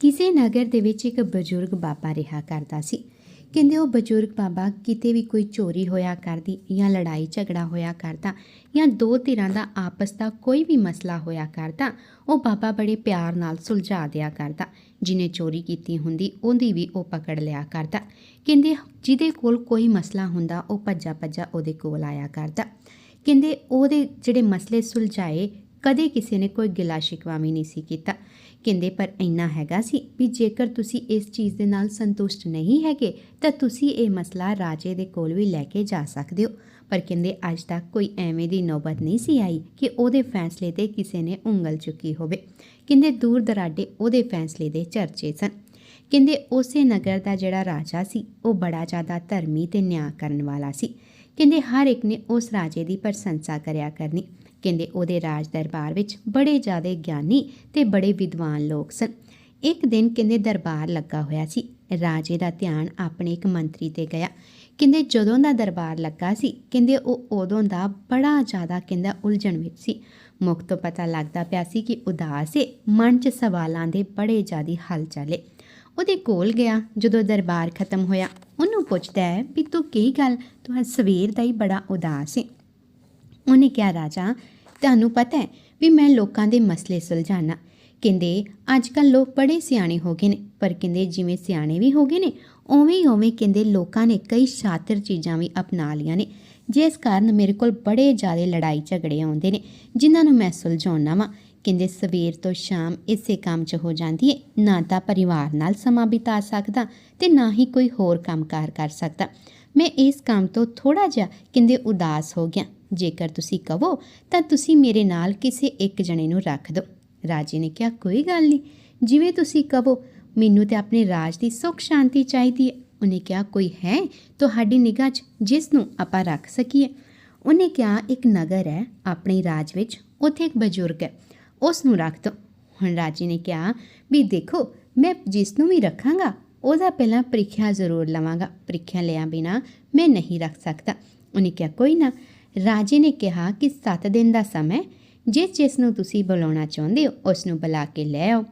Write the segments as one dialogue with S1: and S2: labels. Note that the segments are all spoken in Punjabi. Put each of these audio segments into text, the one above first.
S1: ਕਿਸੇ ਨਗਰ ਦੇ ਵਿੱਚ ਇੱਕ ਬਜ਼ੁਰਗ ਬਾਬਾ ਰਿਹਾ ਕਰਦਾ ਸੀ। ਕਹਿੰਦੇ ਉਹ ਬਜ਼ੁਰਗ ਬਾਬਾ ਕਿਤੇ ਵੀ ਕੋਈ ਚੋਰੀ ਹੋਇਆ ਕਰਦੀ ਜਾਂ ਲੜਾਈ ਝਗੜਾ ਹੋਇਆ ਕਰਦਾ ਜਾਂ ਦੋ ਧਿਰਾਂ ਦਾ ਆਪਸ ਦਾ ਕੋਈ ਵੀ ਮਸਲਾ ਹੋਇਆ ਕਰਦਾ, ਉਹ ਬਾਬਾ ਬੜੇ ਪਿਆਰ ਨਾਲ ਸੁਲਝਾ ਦਿਆ ਕਰਦਾ। ਜਿਨੇ ਚੋਰੀ ਕੀਤੀ ਹੁੰਦੀ, ਉਹਦੀ ਵੀ ਉਹ ਪਕੜ ਲਿਆ ਕਰਦਾ। ਕਹਿੰਦੇ ਜਿਹਦੇ ਕੋਲ ਕੋਈ ਮਸਲਾ ਹੁੰਦਾ, ਉਹ ਭੱਜਾ ਭੱਜਾ ਉਹਦੇ ਕੋਲ ਆਇਆ ਕਰਦਾ। ਕਹਿੰਦੇ ਉਹਦੇ ਜਿਹੜੇ ਮਸਲੇ ਸੁਲਝਾਏ, ਕਦੇ ਕਿਸੇ ਨੇ ਕੋਈ ਗਿਲਾ ਸ਼ਿਕਵਾ ਵੀ ਨਹੀਂ ਸੀ ਕੀਤਾ। ਕਹਿੰਦੇ, ਪਰ ਇੰਨਾ ਹੈਗਾ ਸੀ ਵੀ ਜੇਕਰ ਤੁਸੀਂ ਇਸ ਚੀਜ਼ ਦੇ ਨਾਲ ਸੰਤੁਸ਼ਟ ਨਹੀਂ ਹੈਗੇ, ਤਾਂ ਤੁਸੀਂ ਇਹ ਮਸਲਾ ਰਾਜੇ ਦੇ ਕੋਲ ਵੀ ਲੈ ਕੇ ਜਾ ਸਕਦੇ ਹੋ। ਪਰ ਕਹਿੰਦੇ, ਅੱਜ ਤੱਕ ਕੋਈ ਐਵੇਂ ਦੀ ਨੌਬਤ ਨਹੀਂ ਸੀ ਆਈ ਕਿ ਉਹਦੇ ਫੈਸਲੇ ਤੇ ਕਿਸੇ ਨੇ ਉਂਗਲ ਚੁੱਕੀ ਹੋਵੇ। ਕਹਿੰਦੇ, ਦੂਰ ਦਰਾਡੇ ਉਹਦੇ ਫੈਸਲੇ ਦੇ ਚਰਚੇ ਸਨ। ਕਹਿੰਦੇ, ਉਸੇ ਨਗਰ ਦਾ ਜਿਹੜਾ ਰਾਜਾ ਸੀ, ਉਹ ਬੜਾ ਜ਼ਿਆਦਾ ਧਰਮੀ ਤੇ ਨਿਆਂ ਕਰਨ ਵਾਲਾ ਸੀ। ਕਹਿੰਦੇ, ਹਰ ਇੱਕ ਨੇ ਉਸ ਰਾਜੇ ਦੀ ਪ੍ਰਸ਼ੰਸਾ ਕਰਿਆ ਕਰਨੀ। ਕਹਿੰਦੇ ਉਹਦੇ ਰਾਜ ਦਰਬਾਰ ਵਿੱਚ ਬੜੇ ਜ਼ਿਆਦਾ ਗਿਆਨੀ ਤੇ ਬੜੇ ਵਿਦਵਾਨ ਲੋਕ ਸਨ। ਇੱਕ ਦਿਨ ਕਹਿੰਦੇ ਦਰਬਾਰ ਲੱਗਾ ਹੋਇਆ ਸੀ। ਰਾਜੇ ਦਾ ਧਿਆਨ ਆਪਣੇ ਇੱਕ ਮੰਤਰੀ ਤੇ ਗਿਆ। ਕਹਿੰਦੇ ਜਦੋਂ ਦਾ ਦਰਬਾਰ ਲੱਗਾ ਸੀ, ਕਹਿੰਦੇ ਉਹ ਉਦੋਂ ਦਾ ਬੜਾ ਜ਼ਿਆਦਾ ਕਹਿੰਦਾ ਉਲਝਣ ਵਿੱਚ ਸੀ। ਮੁੱਖ ਤੋਂ ਪਤਾ ਲੱਗਦਾ ਪਿਆ ਸੀ ਕਿ ਉਦਾਸ ਏ, ਮਨ 'ਚ ਸਵਾਲਾਂ ਦੇ ਬੜੇ ਜ਼ਿਆਦੀ ਹਲ ਚੱਲੇ। ਉਹਦੇ ਕੋਲ ਗਿਆ, ਜਦੋਂ ਦਰਬਾਰ ਖਤਮ ਹੋਇਆ। ਉਹਨੂੰ ਪੁੱਛਦਾ ਹੈ ਵੀ ਤੂੰ ਕੀ ਗੱਲ? ਤੂੰ ਅੱਜ ਸਵੇਰ ਦਾ ਹੀ ਬੜਾ ਉਦਾਸ ਏ। ਉਹਨੇ ਕਿਹਾ, ਰਾਜਾ ਤੁਹਾਨੂੰ ਪਤਾ ਹੈ ਵੀ ਮੈਂ ਲੋਕਾਂ ਦੇ ਮਸਲੇ ਸੁਲਝਾਣਾ ਕਹਿੰਦੇ ਅੱਜ ਕੱਲ ਲੋਕ ਬੜੇ ਸਿਆਣੇ ਹੋ ਗਏ ਨੇ, ਪਰ ਕਹਿੰਦੇ, ਜਿਵੇਂ ਸਿਆਣੇ ਵੀ ਹੋ ਗਏ ਨੇ, ਉਵੇਂ ਹੀ ਉਵੇਂ ਕਹਿੰਦੇ, ਲੋਕਾਂ ਨੇ ਕਈ ਸ਼ਾਤਰ ਚੀਜ਼ਾਂ ਵੀ ਅਪਣਾ ਲਈਆਂ ਨੇ, ਜਿਸ ਕਾਰਨ ਮੇਰੇ ਕੋਲ ਬੜੇ ਜ਼ਿਆਦਾ ਲੜਾਈ ਝਗੜੇ ਆਉਂਦੇ ਨੇ, ਜਿਨ੍ਹਾਂ ਨੂੰ ਮੈਂ ਸੁਲਝਾਉਣਾ ਵਾਂ। ਕਹਿੰਦੇ, ਸਵੇਰ ਤੋਂ ਸ਼ਾਮ ਇਸੇ ਕੰਮ 'ਚ ਹੋ ਜਾਂਦੀ ਹੈ ਨਾ ਤਾਂ ਪਰਿਵਾਰ ਨਾਲ ਸਮਾਂ ਬਿਤਾ ਸਕਦਾ ਤੇ ਨਾ ਹੀ ਕੋਈ ਹੋਰ ਕੰਮਕਾਰ ਕਰ ਸਕਦਾ। ਮੈਂ ਇਸ ਕੰਮ ਤੋਂ ਥੋੜਾ ਜਿਹਾ, ਕਹਿੰਦੇ, ਉਦਾਸ ਹੋ ਗਿਆ। ਜੇਕਰ ਤੁਸੀਂ ਕਹੋ, ਤਾਂ ਤੁਸੀਂ ਮੇਰੇ ਨਾਲ ਕਿਸੇ ਇੱਕ ਜਣੇ ਨੂੰ ਰੱਖ ਦਿਓ। ਰਾਜੇ ਨੇ ਕਿਹਾ, ਕੋਈ ਗੱਲ ਨਹੀਂ। ਜਿਵੇਂ ਤੁਸੀਂ ਕਹੋ, ਮੈਨੂੰ ਤੇ ਆਪਣੇ ਰਾਜ ਦੀ ਸੁੱਖ ਸ਼ਾਂਤੀ ਚਾਹੀਦੀ ਹੈ। ਉਹਨੇ ਕਿਹਾ, ਕੋਈ ਹੈ ਤੁਹਾਡੀ ਨਿਗਾਹ 'ਚ ਜਿਸ ਨੂੰ ਆਪਾਂ ਰੱਖ ਸਕੀਏ? ਉਹਨੇ ਕਿਹਾ, ਇੱਕ ਨਗਰ ਹੈ ਆਪਣੇ ਰਾਜ ਵਿੱਚ, ਉੱਥੇ ਇੱਕ ਬਜ਼ੁਰਗ ਹੈ। ਉਸ ਨੂੰ ਰੱਖ ਦਿਓ। ਹੁਣ ਰਾਜੇ ਨੇ ਕਿਹਾ, ਵੀ ਦੇਖੋ, ਮੈਂ ਜਿਸ ਨੂੰ ਵੀ ਰੱਖਾਂਗਾ, ਉਹਦਾ ਪਹਿਲਾਂ ਪ੍ਰੀਖਿਆ ਜ਼ਰੂਰ ਲਵਾਂਗਾ। ਪ੍ਰੀਖਿਆ ਲਿਆ ਬਿਨਾ ਮੈਂ ਨਹੀਂ ਰੱਖ ਸਕਦਾ। ਉਹਨੇ ਕਿਹਾ, ਕੋਈ ਨਾ। ਰਾਜੇ ਨੇ ਕਿਹਾ ਕਿ 7 ਦਿਨ ਦਾ ਸਮਾਂ ਜਿਸ ਜਿਸ ਨੂੰ ਤੁਸੀਂ ਬੁਲਾਉਣਾ ਚਾਹੁੰਦੇ ਹੋ, ਉਸ ਨੂੰ ਬੁਲਾ ਕੇ ਲੈ ਆਓ।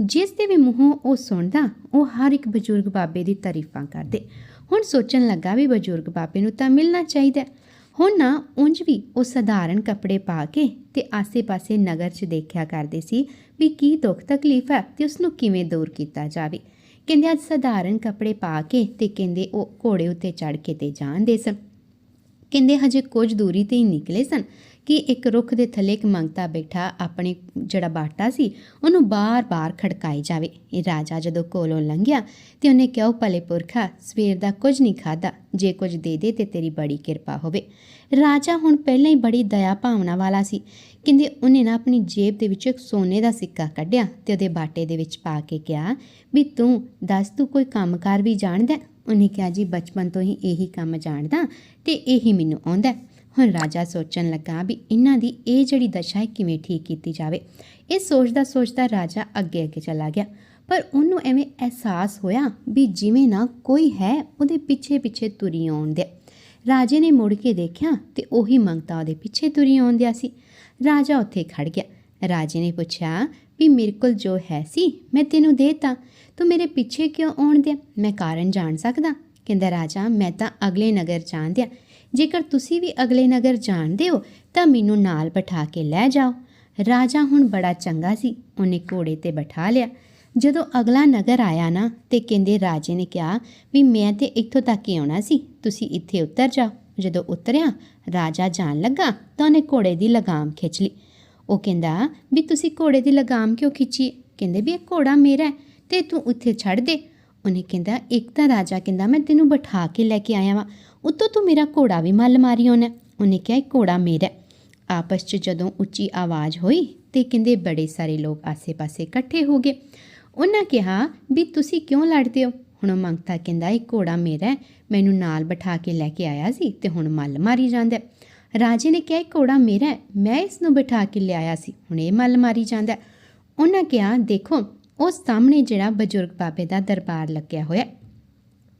S1: ਜਿਸ ਦੇ ਵੀ ਮੂੰਹੋਂ ਉਹ ਸੁਣਦਾ, ਉਹ ਹਰ ਇੱਕ ਬਜ਼ੁਰਗ ਬਾਬੇ ਦੀ ਤਾਰੀਫਾਂ ਕਰਦੇ। ਹੁਣ ਸੋਚਣ ਲੱਗਾ ਵੀ ਬਜ਼ੁਰਗ ਬਾਬੇ ਨੂੰ ਤਾਂ ਮਿਲਣਾ ਚਾਹੀਦਾ। ਹੁਣ ਨਾ ਉਂਝ ਵੀ ਉਹ ਸਧਾਰਨ ਕੱਪੜੇ ਪਾ ਕੇ ਤੇ ਆਸੇ-ਪਾਸੇ ਨਗਰ 'ਚ ਦੇਖਿਆ ਕਰਦੇ ਸੀ ਵੀ ਕੀ ਦੁੱਖ ਤਕਲੀਫ ਹੈ ਤੇ ਉਸ ਨੂੰ ਕਿਵੇਂ ਦੂਰ ਕੀਤਾ ਜਾਵੇ। ਕਹਿੰਦੇ, ਅੱਜ ਸਧਾਰਨ ਕੱਪੜੇ ਪਾ ਕੇ ਤੇ ਕਹਿੰਦੇ ਉਹ ਘੋੜੇ ਉੱਤੇ ਚੜ ਕੇ ਤੇ ਜਾਂਦੇ ਸਨ। ਕਹਿੰਦੇ ਹਜੇ ਕੁਝ ਦੂਰੀ ਤੇ ਹੀ ਨਿਕਲੇ ਸਨ ਕਿ ਇੱਕ ਰੁੱਖ ਦੇ ਥੱਲੇ ਇੱਕ ਮੰਗਤਾ ਬੈਠਾ ਆਪਣੇ ਜਿਹੜਾ ਬਾਟਾ ਸੀ, ਉਹਨੂੰ ਬਾਰ-ਬਾਰ ਖੜਕਾਈ ਜਾਵੇ। ਇਹ ਰਾਜਾ ਜਦੋਂ ਕੋਲੋਂ ਲੰਘਿਆ ਤੇ ਉਹਨੇ ਕਿਹਾ ਭਲੇ ਪੁਰਖਾ ਸਵੇਰ ਦਾ ਕੁਝ ਨਹੀਂ ਖਾਦਾ ਜੇ ਕੁਝ ਦੇ ਦੇ ਤੇ ਤੇਰੀ ਬੜੀ ਕਿਰਪਾ ਹੋਵੇ। ਰਾਜਾ ਹੁਣ ਪਹਿਲਾਂ ਹੀ ਬੜੀ ਦਇਆ ਭਾਵਨਾ ਵਾਲਾ ਸੀ ਕਹਿੰਦੇ ਉਹਨੇ ਨਾ ਆਪਣੀ ਜੇਬ ਦੇ ਵਿੱਚੋਂ ਇੱਕ ਸੋਨੇ ਦਾ ਸਿੱਕਾ ਕੱਢਿਆ ਤੇ ਉਹਦੇ ਬਾਟੇ ਦੇ ਵਿੱਚ ਪਾ ਕੇ ਕਿਹਾ, ਵੀ ਤੂੰ ਦੱਸ, ਤੂੰ ਕੋਈ ਕੰਮਕਾਰ ਵੀ ਜਾਣਦਾ? ਉਹਨੇ ਕਿਹਾ, ਜੀ, ਬਚਪਨ ਤੋਂ ਹੀ ਇਹੀ ਕੰਮ ਜਾਣਦਾ ਤੇ ਇਹੀ ਮੈਨੂੰ ਆਉਂਦਾ ਹੁਣ ਰਾਜਾ ਸੋਚਣ ਲੱਗਾ ਵੀ ਇਹਨਾਂ ਦੀ ਇਹ ਜਿਹੜੀ ਦਸ਼ਾ ਹੈ ਕਿਵੇਂ ਠੀਕ ਕੀਤੀ ਜਾਵੇ। ਇਹ ਸੋਚਦਾ ਸੋਚਦਾ ਰਾਜਾ ਅੱਗੇ ਅੱਗੇ ਚਲਾ ਗਿਆ। ਪਰ ਉਹਨੂੰ ਐਵੇਂ ਅਹਿਸਾਸ ਹੋਇਆ ਵੀ ਜਿਵੇਂ ਨਾ ਕੋਈ ਹੈ, ਉਹਦੇ ਪਿੱਛੇ ਪਿੱਛੇ ਤੁਰੀ ਆਉਣ ਦੇ ਰਾਜੇ ਨੇ ਮੁੜ ਕੇ ਦੇਖਿਆ ਤੇ ਉਹੀ ਮੰਗਤਾ ਉਹਦੇ ਪਿੱਛੇ ਤੁਰੀ ਆਉਂਦਿਆ ਸੀ। ਰਾਜਾ ਉੱਥੇ ਖੜ ਗਿਆ। ਰਾਜੇ ਨੇ ਪੁੱਛਿਆ, ਵੀ ਮੇਰੇ ਕੋਲ ਜੋ ਹੈ ਸੀ, ਮੈਂ ਤੈਨੂੰ ਦੇਤਾ ਤੂੰ। ਮੇਰੇ ਪਿੱਛੇ ਕਿਉਂ ਆਉਣ ਦਿਆ? ਮੈਂ ਕਾਰਨ ਜਾਣ ਸਕਦਾ? ਕਹਿੰਦਾ ਰਾਜਾ, ਮੈਂ ਤਾਂ ਅਗਲੇ ਨਗਰ ਜਾਣ ਦਿਆ। ਜੇਕਰ ਤੁਸੀਂ ਵੀ ਅਗਲੇ ਨਗਰ ਜਾਣਦੇ ਹੋ ਤਾਂ ਮੈਨੂੰ ਨਾਲ ਬਿਠਾ ਕੇ ਲੈ ਜਾਓ। ਰਾਜਾ ਹੁਣ ਬੜਾ ਚੰਗਾ ਸੀ। ਉਹਨੇ ਘੋੜੇ ਤੇ ਬਿਠਾ ਲਿਆ। ਜਦੋਂ ਅਗਲਾ ਨਗਰ ਆਇਆ ਨਾ ਤੇ ਕਹਿੰਦੇ ਰਾਜੇ ਨੇ ਕਿਹਾ ਵੀ ਮੈਂ ਤੇ ਇੱਥੋਂ ਤੱਕ ਹੀ ਆਉਣਾ ਸੀ, ਤੁਸੀਂ ਇੱਥੇ ਉਤਰ ਜਾਓ। ਜਦੋਂ ਉਤਰਿਆ, ਰਾਜਾ ਜਾਣ ਲੱਗਾ ਤਾਂ ਉਹਨੇ ਘੋੜੇ ਦੀ ਲਗਾਮ ਖਿੱਚ ਲਈ। ਉਹ ਕਹਿੰਦਾ, ਵੀ ਤੁਸੀਂ ਘੋੜੇ ਦੀ ਲਗਾਮ ਕਿਉਂ ਖਿੱਚੀ? ਕਹਿੰਦੇ, ਵੀ ਇਹ ਘੋੜਾ ਮੇਰਾ ਹੈ ਤੇ ਤੂੰ ਉੱਥੇ ਛੱਡ ਦੇ। ਉਹਨੇ ਕਹਿੰਦਾ, ਇੱਕ ਤਾਂ ਰਾਜਾ ਕਹਿੰਦਾ, ਮੈਂ ਤੈਨੂੰ ਬਿਠਾ ਕੇ ਲੈ ਕੇ ਆਇਆ ਵਾਂ, ਉੱਤੋਂ ਤੂੰ ਮੇਰਾ ਘੋੜਾ ਵੀ ਮੱਲ ਮਾਰੀ ਉਹਨੇ। ਉਹਨੇ ਕਿਹਾ, ਇਹ ਘੋੜਾ ਮੇਰਾ ਆਪਸ 'ਚ ਜਦੋਂ ਉੱਚੀ ਆਵਾਜ਼ ਹੋਈ ਤੇ ਕਹਿੰਦੇ ਬੜੇ ਸਾਰੇ ਲੋਕ ਆਸੇ-ਪਾਸੇ ਇਕੱਠੇ ਹੋ ਗਏ। ਉਹਨਾਂ ਕਿਹਾ, ਵੀ ਤੁਸੀਂ ਕਿਉਂ ਲੜਦੇ ਹੋ? ਹੁਣ ਮੰਗਤਾ ਕਹਿੰਦਾ, ਇਹ ਘੋੜਾ ਮੇਰਾ ਮੈਨੂੰ ਨਾਲ ਬਿਠਾ ਕੇ ਲੈ ਕੇ ਆਇਆ ਸੀ ਤੇ ਹੁਣ ਮੱਲ ਮਾਰੀ ਜਾਂਦਾ ਰਾਜੇ ਨੇ ਕਿਹਾ, ਇਹ ਘੋੜਾ ਮੇਰਾ ਮੈਂ ਇਸ ਨੂੰ ਬਿਠਾ ਕੇ ਲਿਆਇਆ ਸੀ, ਹੁਣ ਇਹ ਮੱਲ ਮਾਰੀ ਜਾਂਦਾ ਉਹਨਾਂ ਕਿਹਾ, ਦੇਖੋ ਉਸ ਸਾਹਮਣੇ ਜਿਹੜਾ ਬਜ਼ੁਰਗ ਬਾਬੇ ਦਾ ਦਰਬਾਰ ਲੱਗਿਆ ਹੋਇਆ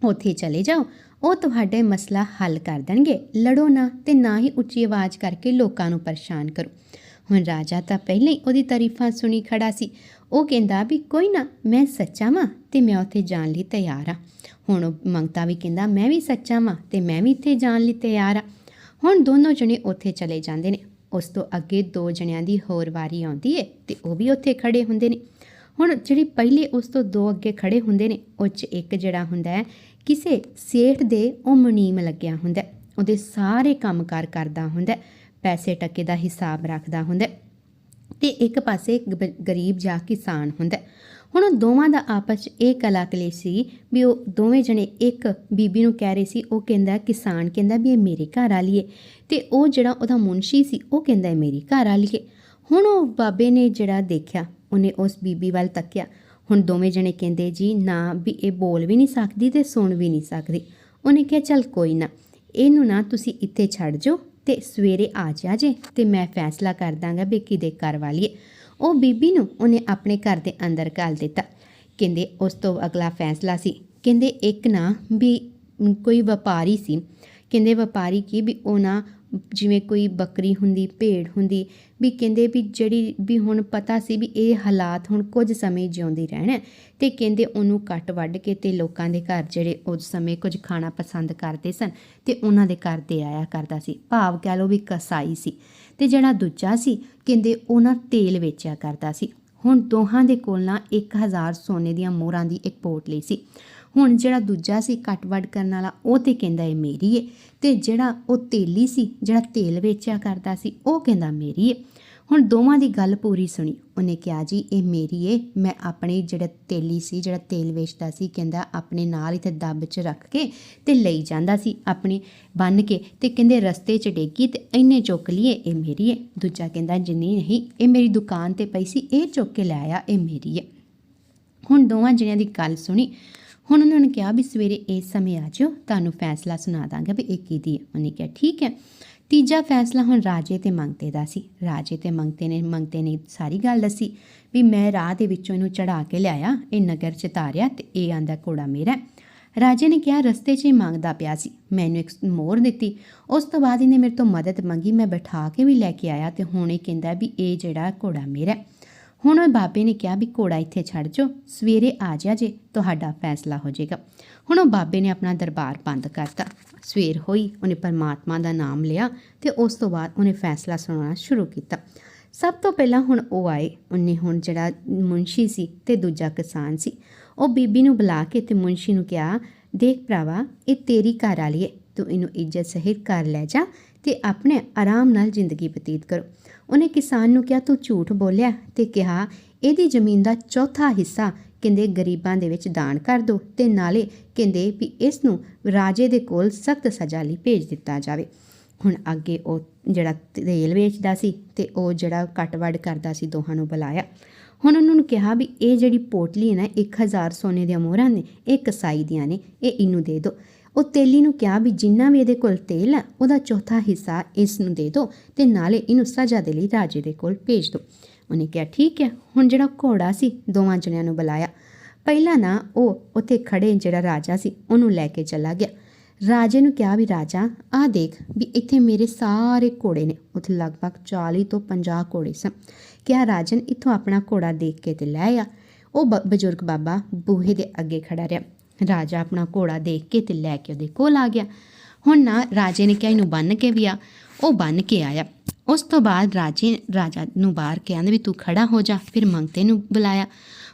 S1: ਉੱਥੇ ਚਲੇ ਜਾਓ, ਉਹ ਤੁਹਾਡੇ ਮਸਲਾ ਹੱਲ ਕਰ ਦੇਣਗੇ। ਲੜੋ ਨਾ ਤੇ ਨਾ ਹੀ ਉੱਚੀ ਆਵਾਜ਼ ਕਰਕੇ ਲੋਕਾਂ ਨੂੰ ਪਰੇਸ਼ਾਨ ਕਰੋ। ਹੁਣ ਰਾਜਾ ਤਾਂ ਪਹਿਲਾਂ ਹੀ ਉਹਦੀ ਤਾਰੀਫਾਂ ਸੁਣੀ ਖੜਾ ਸੀ। ਉਹ ਕਹਿੰਦਾ ਵੀ ਕੋਈ ਨਾ, ਮੈਂ ਸੱਚਾ ਵਾਂ ਤੇ ਮੈਂ ਉੱਥੇ ਜਾਣ ਲਈ ਤਿਆਰ ਆ। ਹੁਣ ਉਹ ਮੰਗਤਾ ਵੀ ਕਹਿੰਦਾ, ਮੈਂ ਵੀ ਸੱਚਾ ਵਾਂ ਤੇ ਮੈਂ ਵੀ ਇੱਥੇ ਜਾਣ ਲਈ ਤਿਆਰ ਆ। ਹੁਣ ਦੋਨੋਂ ਜਣੇ ਉੱਥੇ ਚਲੇ ਜਾਂਦੇ ਨੇ। ਉਸ ਤੋਂ ਅੱਗੇ ਦੋ ਜਣਿਆਂ ਦੀ ਹੋਰ ਵਾਰੀ ਆਉਂਦੀ ਏ ਤੇ ਉਹ ਵੀ ਉੱਥੇ ਖੜੇ ਹੁੰਦੇ ਨੇ। ਹੁਣ ਜਿਹੜੀ ਪਹਿਲੇ ਉਸ ਤੋਂ ਦੋ ਅੱਗੇ ਖੜੇ ਹੁੰਦੇ ਨੇ, ਉਹ 'ਚ ਇੱਕ ਜਿਹੜਾ ਹੁੰਦਾ ਹੈ, ਕਿਸੇ ਸੇਠ ਦੇ ਉਹ ਮੁਨੀਮ ਲੱਗਿਆ ਹੁੰਦਾ ਉਹਦੇ ਸਾਰੇ ਕੰਮਕਾਰ ਕਰਦਾ ਹੁੰਦਾ ਪੈਸੇ ਟੱਕੇ ਦਾ ਹਿਸਾਬ ਰੱਖਦਾ ਹੁੰਦਾ ਤੇ ਇੱਕ ਪਾਸੇ ਇੱਕ ਗਰੀਬ ਜਾਂ ਕਿਸਾਨ ਹੁੰਦਾ ਹੁਣ ਉਹ ਦੋਵਾਂ ਦਾ ਆਪਸ 'ਚ ਇਹ ਕਲਾਕਲੀ ਸੀ ਵੀ ਉਹ ਦੋਵੇਂ ਜਣੇ ਇੱਕ ਬੀਬੀ ਨੂੰ ਕਹਿ ਰਹੇ ਸੀ, ਉਹ ਕਹਿੰਦਾ, ਕਿਸਾਨ ਕਹਿੰਦਾ ਵੀ ਇਹ ਮੇਰੇ ਘਰ ਵਾਲੀ ਏ। ਤੇ ਉਹ ਜਿਹੜਾ ਉਹਦਾ ਮੁਨਸ਼ੀ ਸੀ, ਉਹ ਕਹਿੰਦਾ, ਇਹ ਮੇਰੀ ਘਰ ਵਾਲੀ ਏ। ਹੁਣ ਉਹ ਬਾਬੇ ਨੇ ਜਿਹੜਾ ਦੇਖਿਆ, ਉਹਨੇ ਉਸ ਬੀਬੀ ਵੱਲ ਤੱਕਿਆ। ਹੁਣ ਦੋਵੇਂ ਜਣੇ ਕਹਿੰਦੇ, ਜੀ ਨਾ, ਵੀ ਇਹ ਬੋਲ ਵੀ ਨਹੀਂ ਸਕਦੀ ਤੇ ਸੁਣ ਵੀ ਨਹੀਂ ਸਕਦੀ। ਉਹਨੇ ਕਿਹਾ, ਚੱਲ ਕੋਈ ਨਾ, ਇਹਨੂੰ ਨਾ ਤੁਸੀਂ ਇੱਥੇ ਛੱਡ ਜਾਓ ਤੇ ਸਵੇਰੇ ਆ ਜਾ ਜੇ ਤੇ ਮੈਂ ਫੈਸਲਾ ਕਰ ਦਾਂਗਾ ਵੀ ਕਿਹਦੇ ਘਰ ਵਾਲੀਏ। ਉਹ ਬੀਬੀ ਨੂੰ ਉਹਨੇ ਆਪਣੇ ਘਰ ਦੇ ਅੰਦਰ ਘਾਲ ਦਿੱਤਾ। ਕਹਿੰਦੇ, ਉਸ ਤੋਂ ਅਗਲਾ ਫੈਸਲਾ ਸੀ। ਕਹਿੰਦੇ, ਇੱਕ ਨਾ ਵੀ ਕੋਈ ਵਪਾਰੀ ਸੀ। ਕਹਿੰਦੇ, ਵਪਾਰੀ ਕੀ ਵੀ ਉਹ ਨਾ ਜਿਵੇਂ ਕੋਈ ਬੱਕਰੀ ਹੁੰਦੀ, ਭੇਡ ਹੁੰਦੀ, ਵੀ ਕਹਿੰਦੇ ਵੀ ਜਿਹੜੀ ਵੀ ਹੁਣ ਪਤਾ ਸੀ ਵੀ ਇਹ ਹਾਲਾਤ ਹੁਣ ਕੁਝ ਸਮੇਂ ਜਿਉਂਦੀ ਰਹਿਣਾ ਹੈ ਤੇ ਕਹਿੰਦੇ ਉਹਨੂੰ ਕੱਟ ਵੱਢ ਕੇ ਤੇ ਲੋਕਾਂ ਦੇ ਘਰ ਜਿਹੜੇ ਉਸ ਸਮੇਂ ਕੁਝ ਖਾਣਾ ਪਸੰਦ ਕਰਦੇ ਸਨ ਤੇ ਉਹਨਾਂ ਦੇ ਘਰ 'ਤੇ ਆਇਆ ਕਰਦਾ ਸੀ। ਭਾਵ ਕਹਿ ਲਓ ਵੀ ਕਸਾਈ ਸੀ। ਤੇ ਜਿਹੜਾ ਦੂਜਾ ਸੀ, ਕਹਿੰਦੇ ਉਹ ਨਾ ਤੇਲ ਵੇਚਿਆ ਕਰਦਾ ਸੀ। ਹੁਣ ਦੋਹਾਂ ਦੇ ਕੋਲ ਨਾ 1000 ਸੋਨੇ ਦੀਆਂ ਮੋਹਰਾਂ ਦੀ ਇੱਕ ਪੋਟਲੀ ਸੀ। ਹੁਣ ਜਿਹੜਾ ਦੂਜਾ ਸੀ, ਕੱਟ ਵੱਢ ਕਰਨ ਵਾਲਾ, ਉਹ ਤੇ ਕਹਿੰਦਾ ਏ ਮੇਰੀ ਏ। ਤੇ ਜਿਹੜਾ ਉਹ ਤੇਲੀ ਸੀ, ਜਿਹੜਾ ਤੇਲ ਵੇਚਿਆ ਕਰਦਾ ਸੀ, ਉਹ ਕਹਿੰਦਾ ਮੇਰੀ ਏ ਹੁਣ ਦੋਵਾਂ ਦੀ ਗੱਲ ਪੂਰੀ ਸੁਣੀ। ਉਹਨੇ ਕਿਹਾ, ਜੀ, ਇਹ ਮੇਰੀ ਏ ਮੈਂ ਆਪਣੇ ਜਿਹੜਾ ਤੇਲੀ ਸੀ, ਜਿਹੜਾ ਤੇਲ ਵੇਚਦਾ ਸੀ, ਕਹਿੰਦਾ, ਆਪਣੇ ਨਾਲ ਇੱਥੇ ਦੱਬ 'ਚ ਰੱਖ ਕੇ ਤੇ ਲਈ ਜਾਂਦਾ ਸੀ, ਆਪਣੇ ਬੰਨ ਕੇ ਤੇ ਕਹਿੰਦੇ ਰਸਤੇ 'ਚ ਡੇਗੀ ਤੇ ਇੰਨੇ ਚੁੱਕ ਲਈਏ, ਇਹ ਮੇਰੀ ਏ ਦੂਜਾ ਕਹਿੰਦਾ ਜਿੰਨੀ ਨਹੀਂ, ਇਹ ਮੇਰੀ ਦੁਕਾਨ ਤੇ ਪਈ ਸੀ, ਇਹ ਚੁੱਕ ਕੇ ਲੈ ਆਇਆ ਇਹ ਮੇਰੀ ਏ ਹੁਣ ਦੋਵਾਂ ਜਣਿਆਂ ਦੀ ਗੱਲ ਸੁਣੀ। ਹੁਣ ਉਹਨਾਂ ਨੇ ਕਿਹਾ ਵੀ ਸਵੇਰੇ ਇਸ ਸਮੇਂ ਆ ਜਾਓ ਤੁਹਾਨੂੰ ਫੈਸਲਾ ਸੁਣਾ ਦਾਂਗਾ ਵੀ ਇਹ ਕਿਹਦੀ ਹੈ। ਉਹਨੇ ਕਿਹਾ, ਠੀਕ ਹੈ। ਤੀਜਾ ਫੈਸਲਾ ਹੁਣ ਰਾਜੇ ਤੇ ਮੰਗਤੇ ਦਾ ਸੀ। ਰਾਜੇ ਤੇ ਮੰਗਤੇ ਨੇ ਮੰਗਤੇ ਨੇ ਸਾਰੀ ਗੱਲ ਦੱਸੀ ਵੀ ਮੈਂ ਰਾਹ ਦੇ ਵਿੱਚੋਂ ਇਹਨੂੰ ਚੜਾ ਕੇ ਲਿਆਇਆ, ਇਹ ਨਗਰ ਚ ਤਾਰਿਆ ਤੇ ਇਹ ਆਂਦਾ ਘੋੜਾ ਮੇਰਾ। ਰਾਜੇ ਨੇ ਕਿਹਾ, ਰਸਤੇ 'ਚ ਹੀ ਮੰਗਦਾ ਪਿਆ ਸੀ। ਮੈਨੂੰ ਇੱਕ ਮੋਰ ਦਿੱਤੀ। ਉਸ ਤੋਂ ਬਾਅਦ ਇਹਨੇ ਮੇਰੇ ਤੋਂ ਮਦਦ ਮੰਗੀ, ਮੈਂ ਬਿਠਾ ਕੇ ਵੀ ਲੈ ਕੇ ਆਇਆ ਤੇ ਹੁਣ ਇਹ ਕਹਿੰਦਾ ਵੀ ਇਹ ਜਿਹੜਾ ਘੋੜਾ ਮੇਰਾ ਹੁਣ ਉਹ ਬਾਬੇ ਨੇ ਕਿਹਾ ਵੀ ਘੋੜਾ ਇੱਥੇ ਛੱਡ ਜਾਓ, ਸਵੇਰੇ ਆ ਜਾ ਜੇ, ਤੁਹਾਡਾ ਫੈਸਲਾ ਹੋ ਜਾਏਗਾ। ਹੁਣ ਉਹ ਬਾਬੇ ਨੇ ਆਪਣਾ ਦਰਬਾਰ ਬੰਦ ਕਰਤਾ। ਸਵੇਰ ਹੋਈ, ਉਹਨੇ ਪਰਮਾਤਮਾ ਦਾ ਨਾਮ ਲਿਆ ਤੇ ਉਸ ਤੋਂ ਬਾਅਦ ਉਹਨੇ ਫੈਸਲਾ ਸੁਣਾਉਣਾ ਸ਼ੁਰੂ ਕੀਤਾ। ਸਭ ਤੋਂ ਪਹਿਲਾਂ ਹੁਣ ਉਹ ਆਏ, ਉਹਨੇ ਹੁਣ ਜਿਹੜਾ ਮੁੰਸ਼ੀ ਸੀ ਤੇ ਦੂਜਾ ਕਿਸਾਨ ਸੀ। ਉਹ ਬੀਬੀ ਨੂੰ ਬੁਲਾ ਕੇ ਤੇ ਮੁੰਸ਼ੀ ਨੂੰ ਕਿਹਾ, ਦੇਖ ਭਰਾਵਾ, ਇਹ ਤੇਰੀ ਘਰ ਵਾਲੀ ਹੈ ਤੂੰ ਇਹਨੂੰ ਇੱਜ਼ਤ ਸਹਿਤ ਘਰ ਲੈ ਜਾ ਤੇ ਆਪਣੇ ਆਰਾਮ ਨਾਲ ਜ਼ਿੰਦਗੀ ਬਤੀਤ ਕਰੋ। ਉਹਨੇ ਕਿਸਾਨ ਨੂੰ ਕਿਹਾ, ਤੂੰ ਝੂਠ ਬੋਲਿਆ? ਤੇ ਕਿਹਾ, ਇਹਦੀ ਜ਼ਮੀਨ ਦਾ ਚੌਥਾ ਹਿੱਸਾ ਕਹਿੰਦੇ ਗਰੀਬਾਂ ਦੇ ਵਿੱਚ ਦਾਨ ਕਰ ਦੋ ਤੇ ਨਾਲੇ ਕਹਿੰਦੇ ਵੀ ਇਸ ਨੂੰ ਰਾਜੇ ਦੇ ਕੋਲ ਸਖਤ ਸਜ਼ਾ ਲਈ ਭੇਜ ਦਿੱਤਾ ਜਾਵੇ। ਹੁਣ ਅੱਗੇ ਉਹ ਜਿਹੜਾ ਤੇਲ ਵੇਚਦਾ ਸੀ ਤੇ ਉਹ ਜਿਹੜਾ ਕੱਟ ਵੱਢ ਕਰਦਾ ਸੀ, ਦੋਹਾਂ ਨੂੰ ਬੁਲਾਇਆ। ਹੁਣ ਉਹਨਾਂ ਨੂੰ ਕਿਹਾ ਵੀ ਇਹ ਜਿਹੜੀ ਪੋਟਲੀ ਹੈ ਨਾ 1000 ਸੋਨੇ ਦੀਆਂ ਮੋਹਰਾਂ ਨੇ, ਇਹ ਕਸਾਈ ਦੀਆਂ ਨੇ, ਇਹ ਇਹਨੂੰ ਦੇ ਦਿਓ ਉਹ ਤੇਲੀ ਨੂੰ ਕਿਹਾ ਵੀ ਜਿੰਨਾ ਵੀ ਇਹਦੇ ਕੋਲ ਤੇਲ ਹੈ, ਉਹਦਾ ਚੌਥਾ ਹਿੱਸਾ ਇਸ ਨੂੰ ਦੇ ਦਿਓ ਤੇ ਨਾਲੇ ਇਹਨੂੰ ਸਜ਼ਾ ਦੇ ਲਈ ਰਾਜੇ ਦੇ ਕੋਲ ਭੇਜ ਦਿਓ। ਉਹਨੇ ਕਿਹਾ, ਠੀਕ ਹੈ, ਹੁਣ ਜਿਹੜਾ ਘੋੜਾ ਸੀ, ਦੋਵਾਂ ਜਣਿਆਂ ਨੂੰ ਬੁਲਾਇਆ। ਪਹਿਲਾਂ ਨਾ ਉਹ ਉੱਥੇ ਖੜੇ ਜਿਹੜਾ ਰਾਜਾ ਸੀ, ਉਹਨੂੰ ਲੈ ਕੇ ਚਲਾ ਗਿਆ। ਰਾਜੇ ਨੂੰ ਕਿਹਾ ਵੀ, ਰਾਜਾ, ਆਹ ਦੇਖ ਵੀ ਇੱਥੇ ਮੇਰੇ ਸਾਰੇ ਘੋੜੇ ਨੇ, ਉੱਥੇ ਲਗਭਗ 40 ਤੋਂ 50 ਘੋੜੇ ਸਨ। ਕਿਹਾ ਰਾਜਨ, ਇੱਥੋਂ ਆਪਣਾ ਘੋੜਾ ਦੇਖ ਕੇ ਤੇ ਲੈ ਆ। ਉਹ ਬ- ਬਜ਼ੁਰਗ ਬਾਬਾ ਬੂਹੇ ਦੇ ਅੱਗੇ ਖੜਾ ਰਿਹਾ। ਰਾਜਾ ਆਪਣਾ ਘੋੜਾ ਦੇਖ ਕੇ ਤੇ ਲੈ ਕੇ ਉਹਦੇ ਕੋਲ ਆ ਗਿਆ। ਹੁਣ ਨਾ ਰਾਜੇ ਨੇ ਕਿਹਾ, ਇਹਨੂੰ ਬੰਨ ਕੇ ਵੀ ਆ। ਉਹ ਬੰਨ ਕੇ ਆਇਆ। ਉਸ ਤੋਂ ਬਾਅਦ ਰਾਜੇ, ਰਾਜਾ ਨੂੰ ਬਾਹਰ ਕਹਿੰਦੇ ਵੀ ਤੂੰ ਖੜਾ ਹੋ ਜਾ। ਫਿਰ ਮੰਗਤੇ ਨੂੰ ਬੁਲਾਇਆ।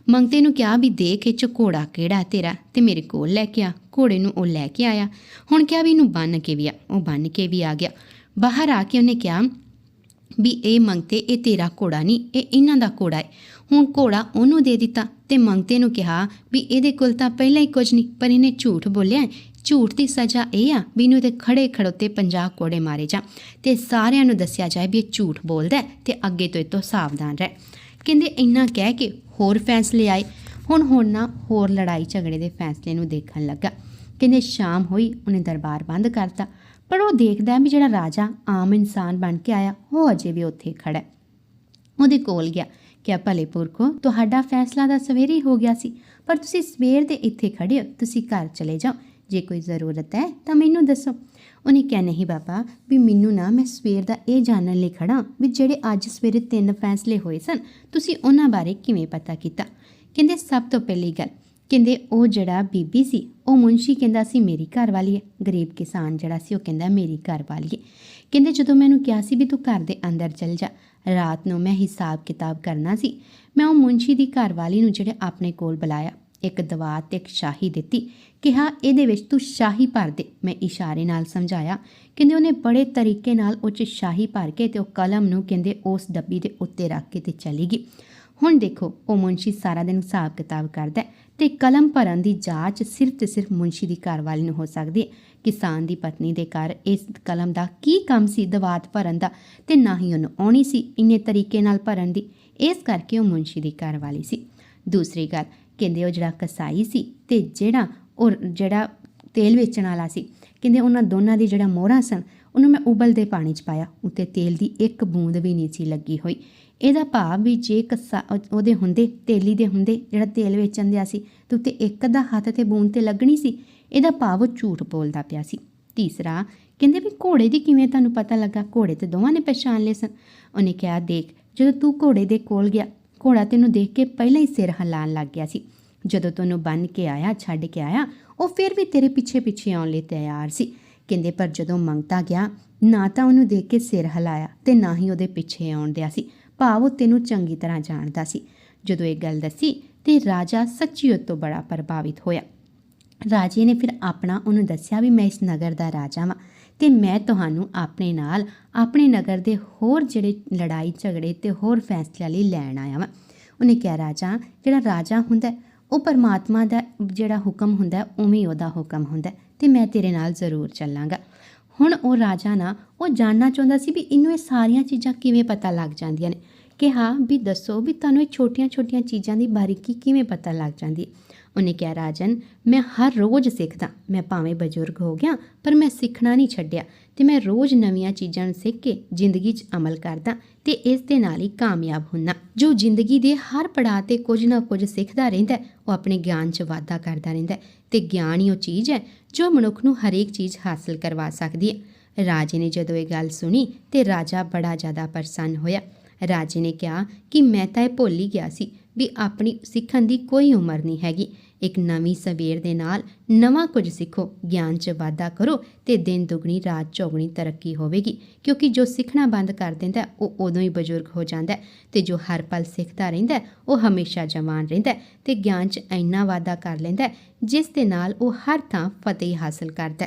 S1: ਮੰਗਤੇ ਨੂੰ ਕਿਹਾ ਵੀ ਦੇਖ, ਇਹ 'ਚ ਘੋੜਾ ਕਿਹੜਾ ਤੇਰਾ? ਤੇ ਮੇਰੇ ਕੋਲ ਲੈ ਕੇ ਆ। ਘੋੜੇ ਨੂੰ ਉਹ ਲੈ ਕੇ ਆਇਆ। ਹੁਣ ਕਿਹਾ ਵੀ ਇਹਨੂੰ ਬੰਨ ਕੇ ਵੀ ਆ। ਉਹ ਬੰਨ ਕੇ ਵੀ ਆ ਗਿਆ। ਬਾਹਰ ਆ ਕੇ ਉਹਨੇ ਕਿਹਾ ਵੀ ਇਹ ਮੰਗਤੇ ਇਹ ਤੇਰਾ ਘੋੜਾ ਨਹੀਂ, ਇਹ ਇਹਨਾਂ ਦਾ ਘੋੜਾ ਹੈ। ਹੁਣ ਘੋੜਾ ਉਹਨੂੰ ਦੇ ਦਿੱਤਾ ਤੇ ਮੰਗਤੇ ਨੂੰ ਕਿਹਾ ਵੀ ਇਹਦੇ ਕੋਲ ਤਾਂ ਪਹਿਲਾਂ ਹੀ ਕੁਝ ਨਹੀਂ, ਪਰ ਇਹਨੇ ਝੂਠ ਬੋਲਿਆ ਝੂਠ ਦੀ ਸਜ਼ਾ ਇਹ ਆ ਵੀ ਇਹਨੂੰ ਤੇ ਖੜੇ ਖੜੋਤੇ 50 ਕੋੜੇ ਮਾਰੇ ਜਾ ਤੇ ਸਾਰਿਆਂ ਨੂੰ ਦੱਸਿਆ ਜਾਏ ਵੀ ਇਹ ਝੂਠ ਬੋਲਦਾ ਹੈ ਤੇ ਅੱਗੇ ਤੋਂ ਇਹ ਤੋਂ ਸਾਵਧਾਨ ਰਹਿ। ਕਹਿੰਦੇ ਇੰਨਾ ਕਹਿ ਕੇ ਹੋਰ ਫੈਸਲੇ ਆਏ। ਹੁਣ ਹੁਣ ਨਾ ਹੋਰ ਲੜਾਈ ਝਗੜੇ ਦੇ ਫੈਸਲੇ ਨੂੰ ਦੇਖਣ ਲੱਗਾ। ਕਹਿੰਦੇ ਸ਼ਾਮ ਹੋਈ, ਉਹਨੇ ਦਰਬਾਰ ਬੰਦ ਕਰਤਾ। ਪਰ ਉਹ ਦੇਖਦਾ ਹੈ ਵੀ ਜਿਹੜਾ ਰਾਜਾ ਆਮ ਇਨਸਾਨ ਬਣ ਕੇ ਆਇਆ, ਉਹ ਅਜੇ ਵੀ ਉੱਥੇ ਖੜਾ ਹੈ। ਉਹਦੇ ਕੋਲ ਗਿਆ ਕਿ ਭਲੇ ਪੁਰਖੋ, ਤੁਹਾਡਾ ਫੈਸਲਾ ਤਾਂ ਸਵੇਰੇ ਹੀ ਹੋ ਗਿਆ ਸੀ, ਪਰ ਤੁਸੀਂ ਸਵੇਰ ਦੇ ਇੱਥੇ ਖੜੇ ਹੋ, ਤੁਸੀਂ ਘਰ ਚਲੇ ਜਾਓ। ਜੇ ਕੋਈ ਜ਼ਰੂਰਤ ਹੈ ਤਾਂ ਮੈਨੂੰ ਦੱਸੋ। ਉਹਨੇ ਕਿਹਾ, ਨਹੀਂ ਬਾਬਾ, ਵੀ ਮੈਨੂੰ ਨਾ ਮੈਂ ਸਵੇਰ ਦਾ ਇਹ ਜਾਣਨ ਲਈ ਖੜਾ ਵੀ ਜਿਹੜੇ ਅੱਜ ਸਵੇਰੇ ਤਿੰਨ ਫੈਸਲੇ ਹੋਏ ਸਨ, ਤੁਸੀਂ ਉਹਨਾਂ ਬਾਰੇ ਕਿਵੇਂ ਪਤਾ ਕੀਤਾ? ਕਹਿੰਦੇ, ਸਭ ਤੋਂ ਪਹਿਲੀ ਗੱਲ ਕਹਿੰਦੇ ਉਹ ਜਿਹੜਾ ਬੀਬੀ ਸੀ, ਉਹ ਮੁੰਸ਼ੀ ਕਹਿੰਦਾ ਸੀ ਮੇਰੀ ਘਰ ਵਾਲੀ ਹੈ, ਗਰੀਬ ਕਿਸਾਨ ਜਿਹੜਾ ਸੀ ਉਹ ਕਹਿੰਦਾ ਮੇਰੀ ਘਰ ਵਾਲੀ ਹੈ। ਕਹਿੰਦੇ ਜਦੋਂ ਮੈਨੂੰ ਕਿਹਾ ਸੀ ਵੀ ਤੂੰ ਘਰ ਦੇ ਅੰਦਰ ਚਲ ਜਾ, ਰਾਤ ਨੂੰ ਮੈਂ ਹਿਸਾਬ ਕਿਤਾਬ ਕਰਨਾ ਸੀ, ਮੈਂ ਉਹ ਮੁੰਸ਼ੀ ਦੀ ਘਰ ਵਾਲੀ ਨੂੰ ਜਿਹੜੇ ਆਪਣੇ ਕੋਲ ਬੁਲਾਇਆ, ਇੱਕ ਦਵਾ ਤੇ ਇੱਕ ਸ਼ਾਹੀ ਦਿੱਤੀ, ਕਿਹਾ ਇਹਦੇ ਵਿੱਚ ਤੂੰ ਸ਼ਾਹੀ ਭਰ ਦੇ, ਮੈਂ ਇਸ਼ਾਰੇ ਨਾਲ ਸਮਝਾਇਆ, ਕਹਿੰਦੇ ਉਹਨੇ ਬੜੇ ਤਰੀਕੇ ਨਾਲ ਉਹ 'ਚ ਸ਼ਾਹੀ ਭਰ ਕੇ ਤੇ ਉਹ ਕਲਮ ਨੂੰ ਕਹਿੰਦੇ ਉਸ ਡੱਬੀ ਦੇ ਉੱਤੇ ਰੱਖ ਕੇ ਤੇ ਚਲੀ ਗਈ। ਹੁਣ ਦੇਖੋ, ਉਹ ਮੁੰਸ਼ੀ ਸਾਰਾ ਦਿਨ ਹਿਸਾਬ ਕਿਤਾਬ ਕਰਦਾ ਹੈ ਤੇ ਕਲਮ ਭਰਨ ਦੀ ਜਾਂਚ ਸਿਰਫ ਤੇ ਸਿਰਫ ਮੁੰਸ਼ੀ ਦੀ ਘਰਵਾਲੀ ਨੂੰ ਹੋ ਸਕਦੀ ਹੈ। ਕਿਸਾਨ ਦੀ ਪਤਨੀ ਦੇ ਘਰ ਇਸ ਕਲਮ ਦਾ ਕੀ ਕੰਮ ਸੀ, ਦਵਾਤ ਭਰਨ ਦਾ ਤੇ ਨਾ ਹੀ ਉਹਨੂੰ ਆਉਣੀ ਸੀ ਇੰਨੇ ਤਰੀਕੇ ਨਾਲ ਭਰਨ ਦੀ। ਇਸ ਕਰਕੇ ਉਹ ਮੁੰਸ਼ੀ ਦੀ ਘਰਵਾਲੀ ਸੀ। ਦੂਸਰੀ ਗੱਲ, ਕਹਿੰਦੇ ਉਹ ਜਿਹੜਾ ਕਸਾਈ ਸੀ ਤੇ ਜਿਹੜਾ ਉਹ ਜਿਹੜਾ ਤੇਲ ਵੇਚਣ ਵਾਲਾ ਸੀ, ਕਹਿੰਦੇ ਉਹਨਾਂ ਦੋਨਾਂ ਦੀ ਜਿਹੜਾ ਮੋਹਰਾਂ ਸਨ ਉਹਨੂੰ ਮੈਂ ਉਬਲਦੇ ਪਾਣੀ 'ਚ ਪਾਇਆ। ਉੱਤੇ ਤੇਲ ਦੀ ਇੱਕ ਬੂੰਦ ਵੀ ਨਹੀਂ ਸੀ ਲੱਗੀ ਹੋਈ। ਇਹਦਾ ਭਾਵ ਵੀ ਜੇ ਕੱਸਾ ਉਹਦੇ ਹੁੰਦੇ, ਤੇਲੀ ਦੇ ਹੁੰਦੇ, ਜਿਹੜਾ ਤੇਲ ਵੇਚਣ ਦਿਆ ਸੀ, ਤੇ ਉੱਤੇ ਇੱਕ ਦਾ ਹੱਥ ਤੇ ਬੂੰਦ ਤੇ ਲੱਗਣੀ ਸੀ, ਇਹਦਾ ਭਾਵ ਉਹ ਝੂਠ ਬੋਲਦਾ ਪਿਆ ਸੀ। ਤੀਸਰਾ, ਕਹਿੰਦੇ ਵੀ ਘੋੜੇ ਦੀ ਕਿਵੇਂ ਤੁਹਾਨੂੰ ਪਤਾ ਲੱਗਾ? ਘੋੜੇ ਤੇ ਦੋਵਾਂ ਨੇ ਪਛਾਣ ਲਏ ਸਨ। ਉਹਨੇ ਕਿਹਾ, ਦੇਖ, ਜਦੋਂ ਤੂੰ ਘੋੜੇ ਦੇ ਕੋਲ ਗਿਆ, ਘੋੜਾ ਤੈਨੂੰ ਦੇਖ ਕੇ ਪਹਿਲਾਂ ਹੀ ਸਿਰ ਹਿਲਾਉਣ ਲੱਗ ਗਿਆ ਸੀ। ਜਦੋਂ ਤੈਨੂੰ ਬੰਨ ਕੇ ਆਇਆ, ਛੱਡ ਕੇ ਆਇਆ, ਉਹ ਫਿਰ ਵੀ ਤੇਰੇ ਪਿੱਛੇ ਪਿੱਛੇ ਆਉਣ ਲਈ ਤਿਆਰ ਸੀ। ਕਹਿੰਦੇ, ਪਰ ਜਦੋਂ ਮੰਗਤਾ ਗਿਆ, ਨਾ ਤਾਂ ਉਹਨੂੰ ਦੇਖ ਕੇ ਸਿਰ ਹਿਲਾਇਆ ਤੇ ਨਾ ਹੀ ਉਹਦੇ ਪਿੱਛੇ ਆਉਣ ਦਿਆ ਸੀ। ਭਾਵ ਉਹ ਤੈਨੂੰ ਚੰਗੀ ਤਰ੍ਹਾਂ ਜਾਣਦਾ ਸੀ। ਜਦੋਂ ਇਹ ਗੱਲ ਦੱਸੀ ਤੇ ਰਾਜਾ ਸੱਚੀ ਉਹ ਤੋਂ ਬੜਾ ਪ੍ਰਭਾਵਿਤ ਹੋਇਆ। ਰਾਜੇ ਨੇ ਫਿਰ ਆਪਣਾ ਉਹਨੂੰ ਦੱਸਿਆ ਵੀ, ਮੈਂ ਇਸ ਨਗਰ ਦਾ ਰਾਜਾ ਵਾਂ ਤੇ ਮੈਂ ਤੁਹਾਨੂੰ ਆਪਣੇ ਨਾਲ ਆਪਣੇ ਨਗਰ ਦੇ ਹੋਰ ਜਿਹੜੇ ਲੜਾਈ ਝਗੜੇ ਤੇ ਹੋਰ ਫੈਸਲਿਆਂ ਲਈ ਲੈਣ ਆਇਆ ਵਾਂ। ਉਹਨੇ ਕਿਹਾ, ਰਾਜਾ, ਜਿਹੜਾ ਰਾਜਾ ਹੁੰਦਾ, ਉਹ ਪਰਮਾਤਮਾ ਦਾ ਜਿਹੜਾ ਹੁਕਮ ਹੁੰਦਾ, ਉਵੇਂ ਉਹਦਾ ਹੁਕਮ ਹੁੰਦਾ ਤੇ ਮੈਂ ਤੇਰੇ ਨਾਲ ਜ਼ਰੂਰ ਚੱਲਾਂਗਾ। ਹੁਣ ਉਹ ਰਾਜਾ ਨਾ ਉਹ ਜਾਣਨਾ ਚਾਹੁੰਦਾ ਸੀ ਵੀ ਇਹਨੂੰ ਇਹ ਸਾਰੀਆਂ ਚੀਜ਼ਾਂ ਕਿਵੇਂ ਪਤਾ ਲੱਗ ਜਾਂਦੀਆਂ ਨੇ। ਕਿ ਹਾਂ ਵੀ ਦੱਸੋ ਵੀ ਤੁਹਾਨੂੰ ਇਹ ਛੋਟੀਆਂ-ਛੋਟੀਆਂ ਚੀਜ਼ਾਂ ਦੀ ਬਾਰੀਕੀ ਕਿਵੇਂ ਪਤਾ ਲੱਗ ਜਾਂਦੀ ਹੈ। ਉਹਨੇ ਕਿਹਾ, ਰਾਜਨ, ਮੈਂ ਹਰ ਰੋਜ਼ ਸਿੱਖਦਾ। ਮੈਂ ਭਾਵੇਂ ਬਜ਼ੁਰਗ ਹੋ ਗਿਆ, ਪਰ ਮੈਂ ਸਿੱਖਣਾ ਨਹੀਂ ਛੱਡਿਆ ਤੇ ਮੈਂ ਰੋਜ਼ ਨਵੀਆਂ ਚੀਜ਼ਾਂ ਨੂੰ ਸਿੱਖ ਕੇ ਜ਼ਿੰਦਗੀ 'ਚ ਅਮਲ ਕਰਦਾ ਤੇ ਇਸ ਦੇ ਨਾਲ ਹੀ ਕਾਮਯਾਬ ਹੁੰਦਾ। ਜੋ ਜ਼ਿੰਦਗੀ ਦੇ ਹਰ ਪੜਾਅ ਤੇ ਕੁਝ ਨਾ ਕੁਝ ਸਿੱਖਦਾ ਰਹਿੰਦਾ ਉਹ ਆਪਣੇ ਗਿਆਨ 'ਚ ਵਾਧਾ ਕਰਦਾ ਰਹਿੰਦਾ ਹੈ ਤੇ ਗਿਆਨ ਹੀ ਉਹ ਚੀਜ਼ ਹੈ ਜੋ ਮਨੁੱਖ ਨੂੰ ਹਰੇਕ ਚੀਜ਼ ਹਾਸਲ ਕਰਵਾ ਸਕਦੀ ਹੈ। ਰਾਜੇ ਨੇ ਜਦੋਂ ਇਹ ਗੱਲ ਸੁਣੀ ਤੇ ਰਾਜਾ ਬੜਾ ਜ਼ਿਆਦਾ ਪ੍ਰਸੰਨ ਹੋਇਆ। ਰਾਜੇ ਨੇ ਕਿਹਾ ਕਿ ਮੈਂ ਤਾਂ ਇਹ ਭੁੱਲ ਹੀ ਗਿਆ ਸੀ ਵੀ ਆਪਣੀ ਸਿੱਖਣ ਦੀ ਕੋਈ ਉਮਰ ਨਹੀਂ ਹੈਗੀ। ਇੱਕ ਨਵੀਂ ਸਵੇਰ ਦੇ ਨਾਲ ਨਵਾਂ ਕੁਝ ਸਿੱਖੋ, ਗਿਆਨ 'ਚ ਵਾਧਾ ਕਰੋ ਤੇ ਦਿਨ ਦੁਗਣੀ, ਰਾਤ ਚੌਗਣੀ ਤਰੱਕੀ ਹੋਵੇਗੀ। ਕਿਉਂਕਿ ਜੋ ਸਿੱਖਣਾ ਬੰਦ ਕਰ ਦਿੰਦਾ, ਉਹ ਉਦੋਂ ਹੀ ਬਜ਼ੁਰਗ ਹੋ ਜਾਂਦਾ ਹੈ ਤੇ ਜੋ ਹਰ ਪਲ ਸਿੱਖਦਾ ਰਹਿੰਦਾ ਉਹ ਹਮੇਸ਼ਾ ਜਵਾਨ ਰਹਿੰਦਾ ਹੈ ਤੇ ਗਿਆਨ 'ਚ ਇੰਨਾ ਵਾਧਾ ਕਰ ਲੈਂਦਾ ਜਿਸ ਦੇ ਨਾਲ ਉਹ ਹਰ ਥਾਂ ਫਤਿਹ ਹਾਸਲ ਕਰਦਾ